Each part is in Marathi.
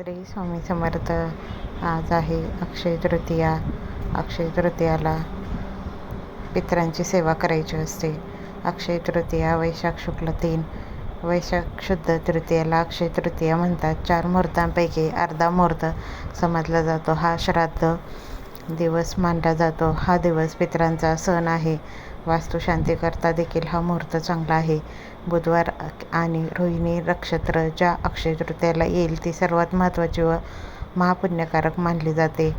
श्री स्वामी समर्थ. आज आहे अक्षय तृतीया. अक्षय तृतीयाला पितरांची सेवा करायची असते. अक्षय तृतीया वैशाख शुक्ल तीन. वैशाख शुद्ध तृतीयाला अक्षय तृतीया म्हणतात. चार मुहूर्तांपैकी अर्धा मुहूर्त समजला जातो. हा श्राद्ध दिवस मानला जातो. हा दिवस पितरांचा सण आहे. वास्तुशांतीकरता देखील हा मुहूर्त चांगला आहे. बुधवार आणि रोहिणी नक्षत्र ज्या अक्षय तृतीयाला येईल ती सर्वात महत्त्वाची व महापुण्यकारक मानली जाते.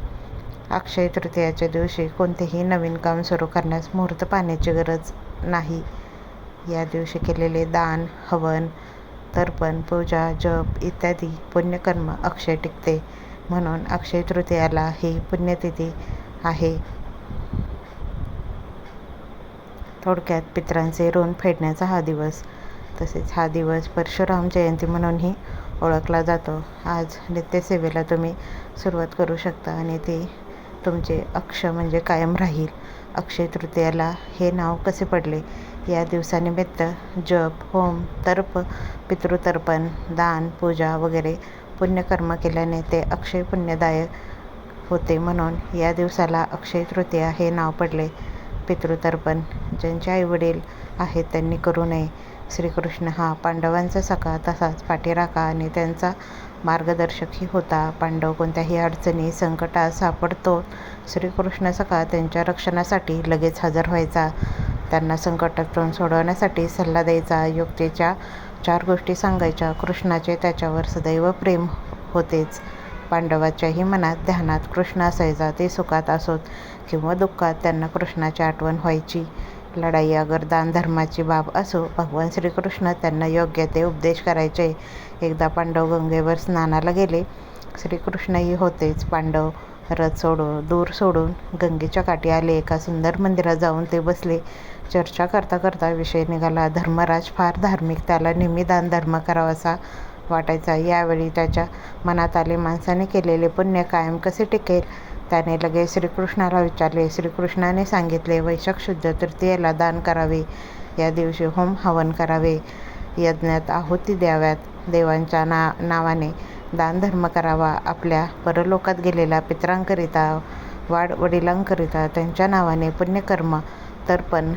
अक्षय तृतीयाच्या दिवशी कोणतेही नवीन काम सुरू करण्यास मुहूर्त पाहण्याची गरज नाही. या दिवशी केलेले दान हवन तर्पण पूजा जप इत्यादी पुण्यकर्म अक्षय टिकते. म्हणून अक्षय तृतीयाला ही पुण्यतिथी आहे. थोडक्यात पितरांचे ऋण फेडण्याचा हा दिवस. तसेच हा दिवस परशुराम जयंती म्हणूनही ओळखला जातो. आज नित्यसेवेला तुम्ही सुरुवात करू शकता आणि ते तुमचे अक्ष म्हणजे कायम राहील. अक्षय तृतीयाला हे नाव कसे पडले? या दिवसानिमित्त जप होम तर्प पितृतर्पण दान पूजा वगैरे पुण्यकर्म केल्याने ते अक्षय पुण्यदायक होते म्हणून या दिवसाला अक्षय तृतीया हे नाव पडले. पितृतर्पण. ज्यांचे आईवडील आहेत त्यांनी करू नये. श्रीकृष्ण हा पांडवांचा सखा तसाच पाठीराखा आणि त्यांचा मार्गदर्शकही होता. पांडव कोणत्याही अडचणी संकटात सापडतो. श्रीकृष्ण सखा त्यांच्या रक्षणासाठी लगेच हजर व्हायचा. त्यांना संकटातून सोडवण्यासाठी सल्ला द्यायचा. युक्तीच्या चार गोष्टी सांगायच्या. कृष्णाचे त्याच्यावर सदैव प्रेम होतेच. पांडवाच्याही मनात ध्यानात कृष्ण असायचा ते सुखात असोत किंवा दुःखात त्यांना कृष्णाची आठवण व्हायची. लढाई अगर दानधर्माची बाब असो भगवान श्रीकृष्ण त्यांना योग्य ते उपदेश करायचे. एकदा पांडव गंगेवर स्नानाला गेले श्रीकृष्णही होतेच. पांडव रथ सोडून दूर सोडून गंगेच्या काठी आले. एका सुंदर मंदिरात जाऊन ते बसले. चर्चा करता करता विषय निघाला. धर्मराज फार धार्मिक त्याला नेहमी दानधर्म करावासा वाटायचा. यावेळी त्याच्या मनात आले माणसाने केलेले पुण्य कायम कसे टिकेल? त्याने लगेच श्रीकृष्णाला विचारले. श्रीकृष्णाने सांगितले वैशाख शुद्ध तृतीयेला दान करावे. या दिवशी होम हवन करावे. यज्ञात आहुती द्याव्यात. देवांच्या ना नावाने दानधर्म करावा. आपल्या परलोकात गेलेल्या पितरांकरिता वाढ वडिलांकरिता त्यांच्या नावाने पुण्यकर्म तर्पण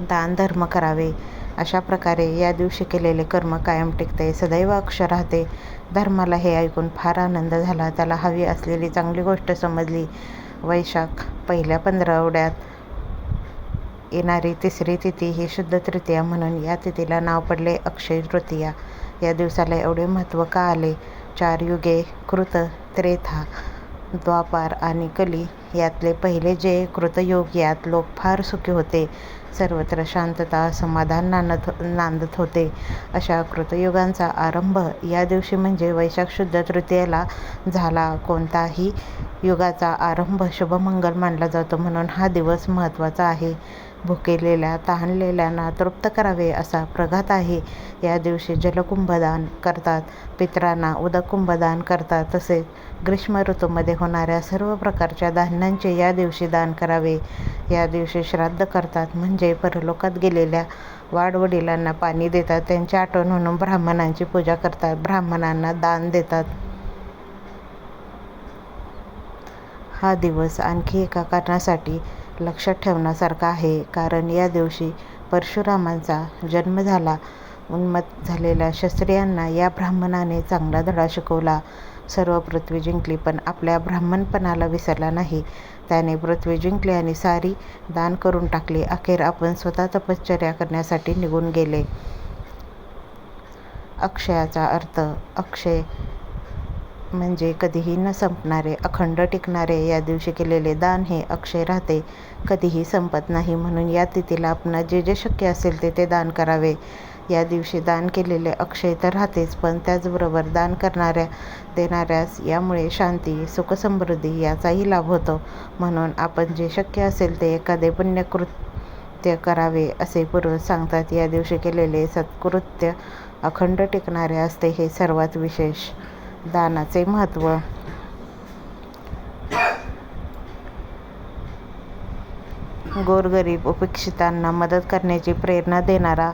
दानधर्म करावे. अशा प्रकारे या दिवशी केलेले कर्म कायम टिकते सदैव अक्ष राहते. धर्माला हे ऐकून फार आनंद झाला. त्याला हवी असलेली चांगली गोष्ट समजली. वैशाख पहिल्या पंधरवड्यात येणारी तिसरी तिथी ही शुद्ध तृतीया म्हणून या तिथीला नाव पडले अक्षय तृतीया. या दिवसाला एवढे महत्त्व का आले? चार युगे कृत त्रेथा द्वापार आणि कली यातले पहिले जे कृतयोग यात लोक फार सुखी होते. सर्वत्र शांतता समाधान नांदत नांदत होते. अशा कृतयुगांचा आरंभ या दिवशी म्हणजे वैशाख शुद्ध तृतीयेला झाला. कोणताही युगाचा आरंभ शुभमंगल मानला जातो म्हणून हा दिवस महत्त्वाचा आहे. भुकेलेल्या तहानलेल्यांना तृप्त करावे असा प्रघात आहे. या दिवशी जलकुंभदान करतात. पितरांना उदकुंभदान करतात. तसेच ग्रीष्म ऋतूमध्ये होणाऱ्या सर्व प्रकारच्या धान्यांचे या दिवशी दान करावे. या दिवशी श्राद्ध करतात. म्हणजे परलोकात गेलेल्या वाडवडिलांना पाणी देतात. त्यांची आठवण म्हणून ब्राह्मणांची पूजा करतात. ब्राह्मणांना दान देतात. हा दिवस आणखी एका कारणासाठी लक्षात ठेवण्यासारखा आहे. कारण या दिवशी परशुरामांचा जन्म झाला. उन्मत्त झालेल्या क्षत्रियांना या ब्राह्मणाने चांगला धडा शिकवला. सर्व पृथ्वी जिंकली पण आपल्या ब्राह्मणपणाला विसरला नाही. त्याने पृथ्वी जिंकली आणि सारी दान करून टाकली. अखेर आपण स्वतः तपश्चर्या करण्यासाठी निघून गेले. अक्षयाचा अर्थ अक्षय म्हणजे कधीही न संपणारे अखंड टिकणारे या दिवशी केलेले दान हे अक्षय राहते. कधीही संपत नाही म्हणून या तिथीला आपण जे जे शक्य असेल ते ते दान करावे. या दिवशी दान केलेले अक्षय तर राहतेच पण त्याचबरोबर दान करणाऱ्या देणाऱ्यास यामुळे शांती सुखसमृद्धी याचाही लाभ होतो. म्हणून आपण जे शक्य असेल ते एखादे पुण्यकृत्य करावे असे पुरुष सांगतात. या दिवशी केलेले सत्कृत्य अखंड टिकणारे असते हे सर्वात विशेष. दानाचे महत्त्व. गोरगरीब उपेक्षितांना मदत करण्याची प्रेरणा देणारा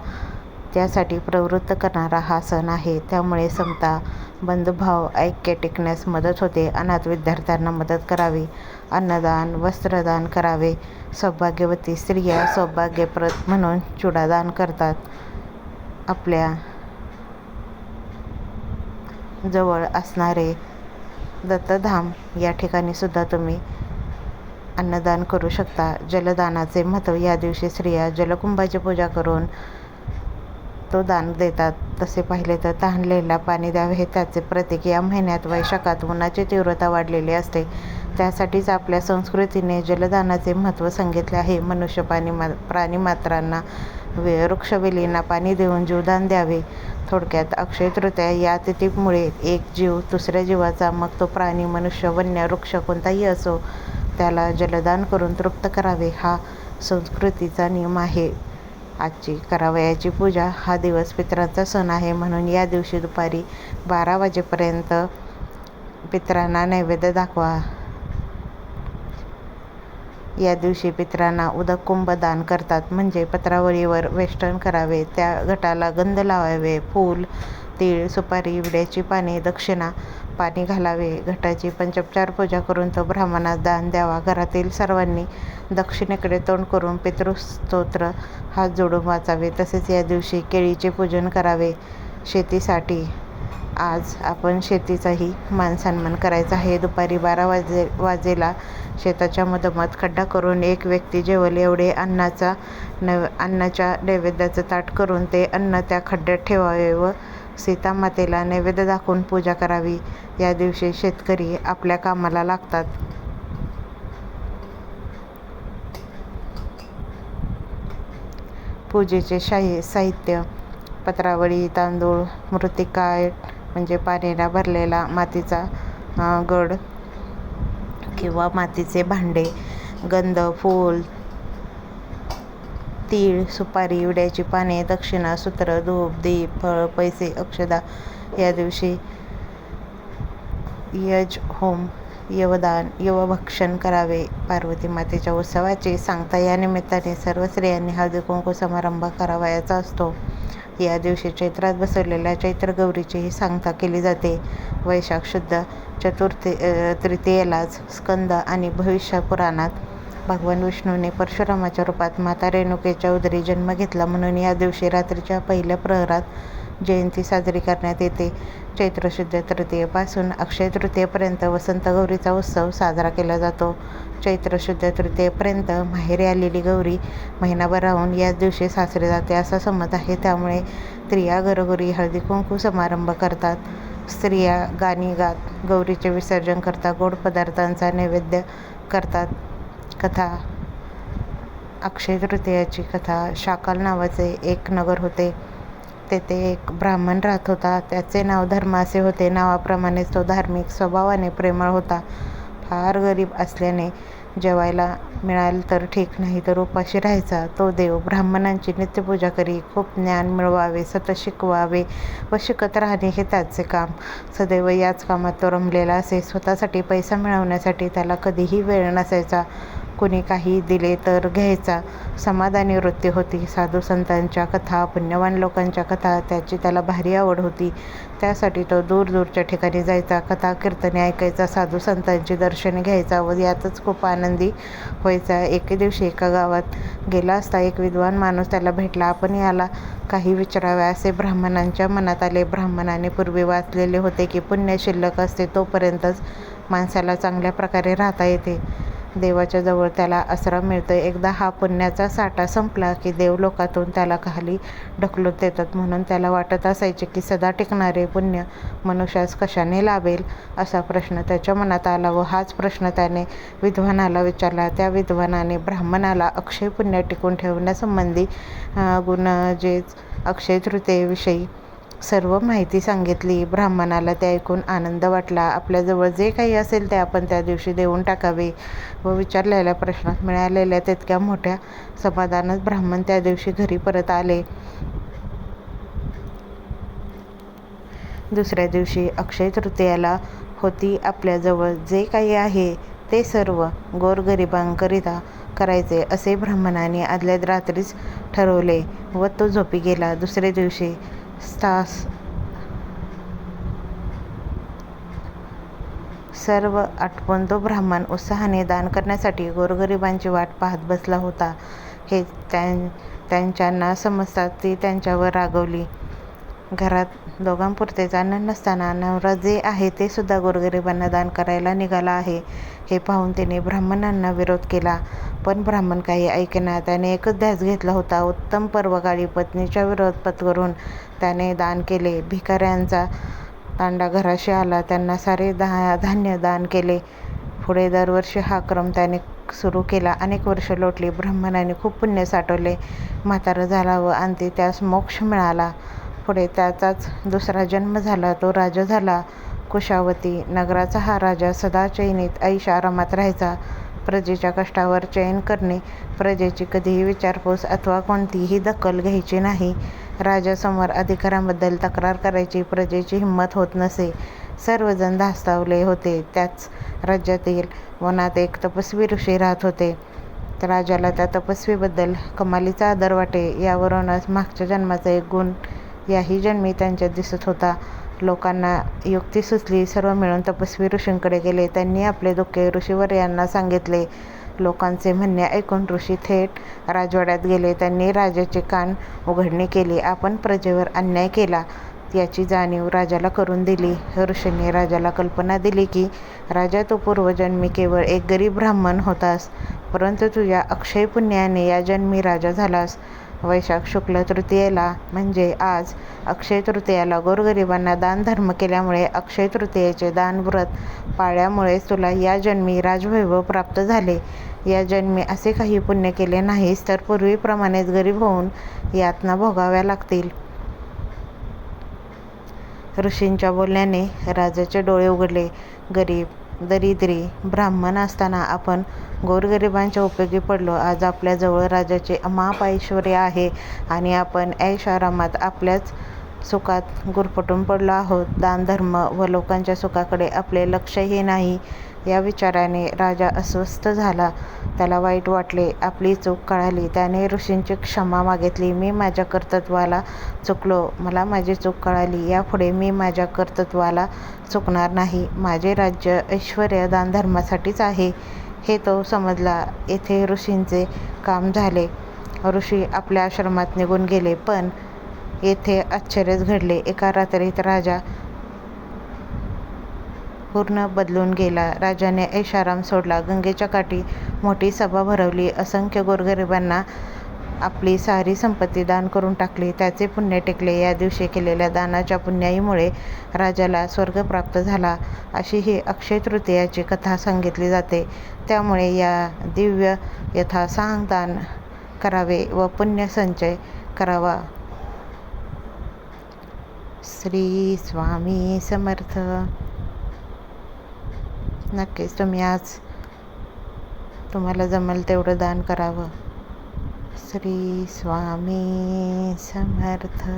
त्यासाठी प्रवृत्त करणारा हा सण आहे. त्यामुळे समता बंधुभाव ऐक्य टिकण्यास मदत होते. अनाथ विद्यार्थ्यांना मदत करावी. अन्नदान वस्त्रदान करावे. सौभाग्यवती स्त्रिया सौभाग्यप्रद म्हणून चुडादान करतात. आपल्या जवळ असणारे दत्तधाम या ठिकाणी सुद्धा तुम्ही अन्नदान करू शकता. जलदानाचे महत्त्व या दिवशी स्त्रिया जलकुंभाची पूजा करून तो दान देतात. तसे पाहिले तर तहानलेला पाणी द्यावे हे त्याचे प्रतीक. या महिन्यात वैशाखात उन्हाची तीव्रता वाढलेली असते. त्यासाठीच आपल्या संस्कृतीने जलदानाचे महत्त्व सांगितले आहे. मनुष्य पाणी मा प्राणीमात्रांना वे वृक्षवेलींना पाणी देऊन जीवदान द्यावे. थोडक्यात अक्षय तृतीया या तिथीमुळे एक जीव दुसऱ्या जीवाचा मग तो प्राणी मनुष्य वन्य वृक्ष कोणताही असो त्याला जलदान करून तृप्त करावे हा संस्कृतीचा नियम आहे. आजची करावयाची पूजा हा दिवस पितरांचा सण आहे. म्हणून या दिवशी दुपारी बारा वाजेपर्यंत पितरांना नैवेद्य दाखवा. या दिवशी पितरांना उदक कुंभ दान करतात. म्हणजे पत्रावळीवर वेष्टन करावे. त्या घटाला गंध लावावे. फूल तीळ सुपारी विड्याची पाने दक्षिणा पाणी घालावे. घटाची पंचोपचार पूजा करून तो ब्राह्मणास दान द्यावा. घरातील सर्वांनी दक्षिणेकडे तोंड करून पितृस्तोत्र हात जोडून वाचावे. तसेच या दिवशी केळीचे पूजन करावे. शेतीसाठी आज आपण शेतीचाही मानसन्मान करायचा आहे. दुपारी बारा वाजे वाजेला शेताच्या मधोमध खड्डा करून एक व्यक्ती जेवल एवढे अन्नाचा नैव अन्नाच्या नैवेद्याचं ताट करून ते अन्न त्या खड्ड्यात ठेवावे व सीतामातेला नैवेद्य दाखवून पूजा करावी. या दिवशी शेतकरी आपल्या कामाला लागतात. पूजेचे शाही साहित्य पत्रावळी तांदूळ मृतिकाय म्हणजे पाण्याला भरलेला मातीचा गड किंवा मातीचे भांडे गंध फूल तीळ सुपारी विड्याची पाने दक्षिणा सूत्र धूप दीप फळ पैसे अक्षदा या दिवशी यज होम यवदान यवभक्षण करावे. पार्वती मातेच्या उत्सवाचे सांगता या निमित्ताने सर्व स्त्रियांनी हळदी कुंकू समारंभ करावयाचा असतो. या दिवशी चैत्रात बसवलेल्या चैत्र गौरीचीही सांगता केली जाते. वैशाख शुद्ध चतुर्थी तृतीयेलाच स्कंद आणि भविष्य पुराणात भगवान विष्णूने परशुरामाच्या रूपात माता रेणुकेच्या उदरी जन्म घेतला म्हणून या दिवशी रात्रीच्या पहिल्या प्रहरात जयंती साजरी करण्यात येते. चैत्र शुद्ध तृतीयेपासून अक्षय तृतीयेपर्यंत वसंत गौरीचा उत्सव साजरा केला जातो. चैत्र शुद्ध तृतीयेपर्यंत माहेरी आलेली गौरी महिनाभर राहून याच दिवशी सासरे जाते असा समज आहे. त्यामुळे स्त्रिया घरोघरी हळदी कुंकू समारंभ करतात. स्त्रिया गाणी गात गौरीचे विसर्जन करतात गोड पदार्थांचा नैवेद्य करतात. कथा अक्षय तृतीयाची कथा शाकाल नावाचे एक नगर होते. तेथे एक ब्राह्मण राहत होता. त्याचे नाव धर्मासे होते. नावाप्रमाणेच तो धार्मिक स्वभावाने प्रेमळ होता. फार गरीब असल्याने जेवायला मिळालं तर ठीक नाही तर उपाशी राहायचा. तो देव ब्राह्मणांची नित्यपूजा करी खूप ज्ञान मिळवावे सतत शिकवावे व शिकत राहणे हे त्याचे काम. सदैव याच कामात तो रमलेला असे स्वतःसाठी पैसा मिळवण्यासाठी त्याला कधीही वेळ नसायचा. कुणी काही दिले तर घ्यायचा. समाधानी वृत्ती होती. साधू संतांच्या कथा पुण्यवान लोकांच्या कथा त्याची त्याला भारी आवड होती. त्यासाठी तो दूर दूरच्या ठिकाणी जायचा कथा कीर्तने ऐकायचा साधू संतांची दर्शने घ्यायचा व यातच खूप आनंदी व्हायचा. एके दिवशी एका गावात गेला असता एक विद्वान माणूस त्याला भेटला. आपण याला काही विचारावे असे ब्राह्मणांच्या मनात आले. ब्राह्मणाने पूर्वी वाचलेले होते की पुण्य शिल्लक असते तोपर्यंतच माणसाला चांगल्या प्रकारे राहता येते. देवाच्या जवळ त्याला आसरा मिळतो एकदा हा पुण्याचा साठा संपला की देव लोकातून त्याला खाली ढकलून देतात. म्हणून त्याला वाटत असायचे की सदा टिकणारे पुण्य मनुष्यास कशाने लाभेल? असा प्रश्न त्याच्या मनात आला व हाच प्रश्न त्याने विद्वानाला विचारला. त्या विद्वानाने ब्राह्मणाला अक्षय पुण्य टिकून ठेवण्यासंबंधी गुण जे अक्षय तृतीयेविषयी सर्व माहिती सांगितली. ब्राह्मणाला ते ऐकून आनंद वाटला. आपल्याजवळ जे काही असेल ते आपण त्या दिवशी देऊन टाकावे व विचारलेल्या प्रश्नात मिळालेल्या तितक्या मोठ्या समाधानात ब्राह्मण त्या दिवशी घरी परत आले. दुसऱ्या दिवशी अक्षय तृतीयाला होती आपल्याजवळ जे काही आहे ते सर्व गोरगरिबांकरिता करायचे असे ब्राह्मणाने आदल्या रात्रीच ठरवले व तो झोपी गेला. दुसऱ्या दिवशी तास सर्व आठवण तो ब्राह्मण उत्साहाने दान करण्यासाठी गोरगरिबांची वाट पाहत बसला होता. हे त्यां त्यांच्यांना समजतात ती त्यांच्यावर रागवली. घरात दोघांपुरतेच अन्न नसताना नवरा जे आहे ते सुद्धा गोरगरिबांना दान करायला निघाला आहे हे पाहून तिने ब्राह्मणांना विरोध केला. पण ब्राह्मण काही ऐकेना. त्याने एकच ध्यास घेतला होता. उत्तम पर्वकाळी पत्नीच्या विरोध पत्करून त्याने दान केले. भिकाऱ्यांचा तांडा घराशी आला. त्यांना सारे धान्य दान केले. पुढे दरवर्षी हा क्रम त्याने सुरू केला. अनेक वर्ष लोटली. ब्राह्मणाने खूप पुण्य साठवले. म्हातारा झाला व अंती त्यास मोक्ष मिळाला. पुढे त्याचाच दुसरा जन्म झाला. तो राजा झाला. कुशावती नगराचा हा राजा सदा चैनीत ऐशोआरामात राहायचा. प्रजेच्या कष्टावर चयन करणे, प्रजेची कधीही विचारपूस अथवा कोणतीही दखल घ्यायची नाही. राजासमोर अधिकाराबद्दल तक्रार करायची प्रजेची हिंमत होत नसे. सर्वजण धास्तावले होते. त्याच राज्यातील वनात एक तपस्वी ऋषी राहत होते. राजाला त्या तपस्वीबद्दल कमालीचा आदर वाटे. यावरूनच मागच्या जन्माचा एक गुण याही जन्मी त्यांच्यात दिसत होता. लोकांना युक्ती सुचली. सर्व मिळून तपस्वी ऋषींकडे गेले. त्यांनी आपले दुःख ऋषीवर्यांना सांगितले. लोकांचे म्हणणे ऐकून ऋषी थेट राजवाड्यात गेले. त्यांनी राजाचे कान उघडणी केली. आपण प्रजेवर अन्याय केला याची जाणीव राजाला करून दिली. ऋषींनी राजाला कल्पना दिली की राजा तू पूर्वजन्मी केवळ एक गरीब ब्राह्मण होतास, परंतु तुझ्या अक्षय पुण्याने या जन्मी राजा झालास. वैशाख शुक्ल तृतीयेला म्हणजे आज अक्षय तृतीयाला गोरगरिबांना दानधर्म केल्यामुळे अक्षय तृतीयेचे दानव्रत पाळल्यामुळेच तुला या जन्मी राजवैभव प्राप्त झाले. या जन्मी असे काही पुण्य केले नाहीस तर पूर्वीप्रमाणेच गरीब होऊन यातना भोगाव्या लागतील. ऋषींच्या बोलण्याने राजाचे डोळे उघडले. गरीब, दरिद्री ब्राह्मण असताना आपण गोरगरिबांच्या उपयोगी पडलो. आज आपल्याजवळ राजाचे अमाप ऐश्वर्य आहे आणि आपण ऐशोआरामात आपल्याच सुखात गुरफटून पडलो आहोत. दानधर्म व लोकांच्या सुखाकडे आपले लक्षही नाही. या विचाराने राजा अस्वस्थ झाला. त्याला वाईट वाटले. आपली चूक कळाली. त्याने ऋषींची क्षमा मागितली. मी माझ्या कर्तृत्वाला चुकलो. मला माझी चूक कळाली. यापुढे मी माझ्या कर्तृत्वाला चुकणार नाही. माझे राज्य, ऐश्वर दानधर्मासाठीच आहे हे तो समजला. येथे ऋषींचे काम झाले. ऋषी आपल्या आश्रमात निघून गेले. पण येथे आश्चर्यच घडले. एका रात्रीत राजा पूर्ण बदलून गेला. राजाने ऐषाराम सोडला. गंगेच्या काठी मोठी सभा भरवली. असंख्य गोरगरिबांना आपली सारी संपत्ती दान करून टाकली. त्याचे पुण्य टिकले. या दिवशी केलेल्या दानाच्या पुण्याईमुळे राजाला स्वर्ग प्राप्त झाला, अशी ही अक्षय तृतीयाची कथा सांगितली जाते. त्यामुळे या दिव्य यथासांग दान करावे व पुण्य संचय करावा. श्री स्वामी समर्थ. नक्कीच तुम्ही आज तुम्हाला जमेल तेवढं दान करावं. श्री स्वामी समर्थ.